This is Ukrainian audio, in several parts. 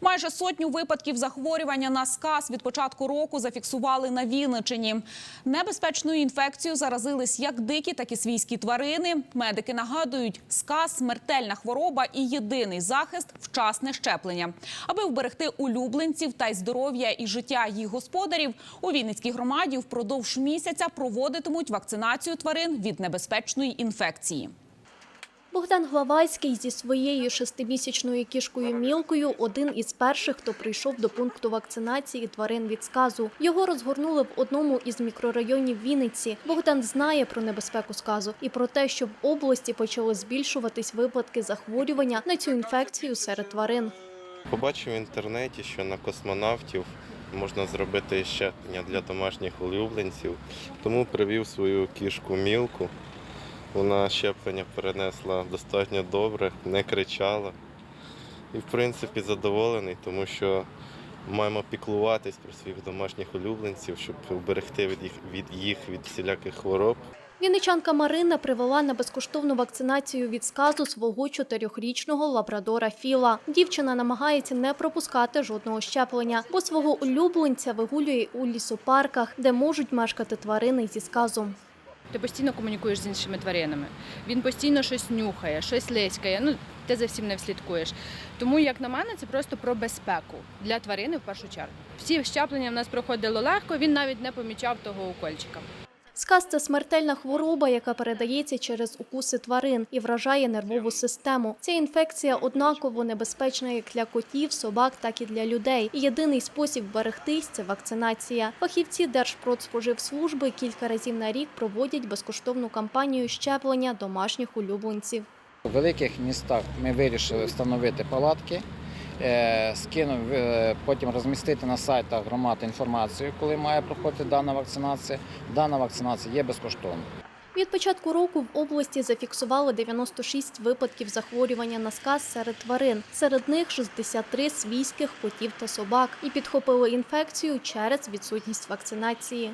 Майже сотню випадків захворювання на сказ від початку року зафіксували на Вінничині. Небезпечною інфекцією заразились як дикі, так і свійські тварини. Медики нагадують, сказ – смертельна хвороба і єдиний захист – вчасне щеплення. Аби вберегти улюбленців та й здоров'я і життя їх господарів, у Вінницькій громаді впродовж місяця проводитимуть вакцинацію тварин від небезпечної інфекції. Богдан Главацький зі своєю шестимісячною кішкою Мілкою один із перших, хто прийшов до пункту вакцинації тварин від сказу. Його розгорнули в одному із мікрорайонів Вінниці. Богдан знає про небезпеку сказу і про те, що в області почали збільшуватись випадки захворювання на цю інфекцію серед тварин. Побачив в інтернеті, що на космонавтів можна зробити щеплення для домашніх улюбленців, тому привів свою кішку Мілку. Вона щеплення перенесла достатньо добре, не кричала. І, в принципі, задоволений, тому що маємо піклуватись про своїх домашніх улюбленців, щоб вберегти від їх від їх від всіляких хвороб. Вінничанка Марина привела на безкоштовну вакцинацію від сказу свого чотирьохрічного лабрадора Філа. Дівчина намагається не пропускати жодного щеплення, бо свого улюбленця вигулює у лісопарках, де можуть мешкати тварини зі сказом. Ти постійно комунікуєш з іншими тваринами. Він постійно щось нюхає, щось лиськає. Ну ти за всім не вслідкуєш. Тому, як на мене, це просто про безпеку для тварини в першу чергу. Всі щеплення в нас проходило легко. Він навіть не помічав того укольчика. Сказ – це смертельна хвороба, яка передається через укуси тварин і вражає нервову систему. Ця інфекція однаково небезпечна як для котів, собак, так і для людей. І єдиний спосіб берегтись – це вакцинація. Фахівці Держпродспоживслужби кілька разів на рік проводять безкоштовну кампанію щеплення домашніх улюбленців. У великих містах ми вирішили встановити палатки, скинув, е, потім розмістити на сайтах громад інформацію, коли має проходити дана вакцинація. Дана вакцинація є безкоштовною. Від початку року в області зафіксували 96 випадків захворювання на сказ серед тварин. Серед них 63 свійських котів та собак. І підхопили інфекцію через відсутність вакцинації.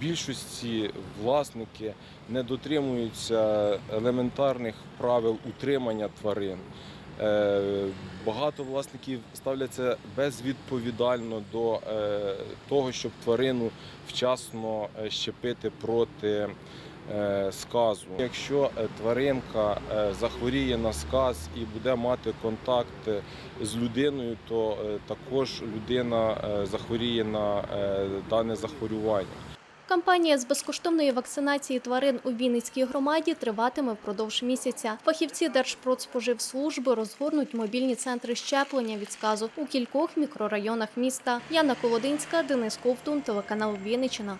Більшості власники не дотримуються елементарних правил утримання тварин. Е, Багато власників ставляться безвідповідально до е, того, щоб тварину вчасно е, щепити проти сказу. Якщо тваринка захворіє на сказ і буде мати контакт з людиною, то також людина захворіє на дане захворювання. Кампанія з безкоштовної вакцинації тварин у Вінницькій громаді триватиме впродовж місяця. Фахівці Держпродспоживслужби розгорнуть мобільні центри щеплення від сказу у кількох мікрорайонах міста. Яна Колодинська, Денис Ковтун, телеканал Вінниччина.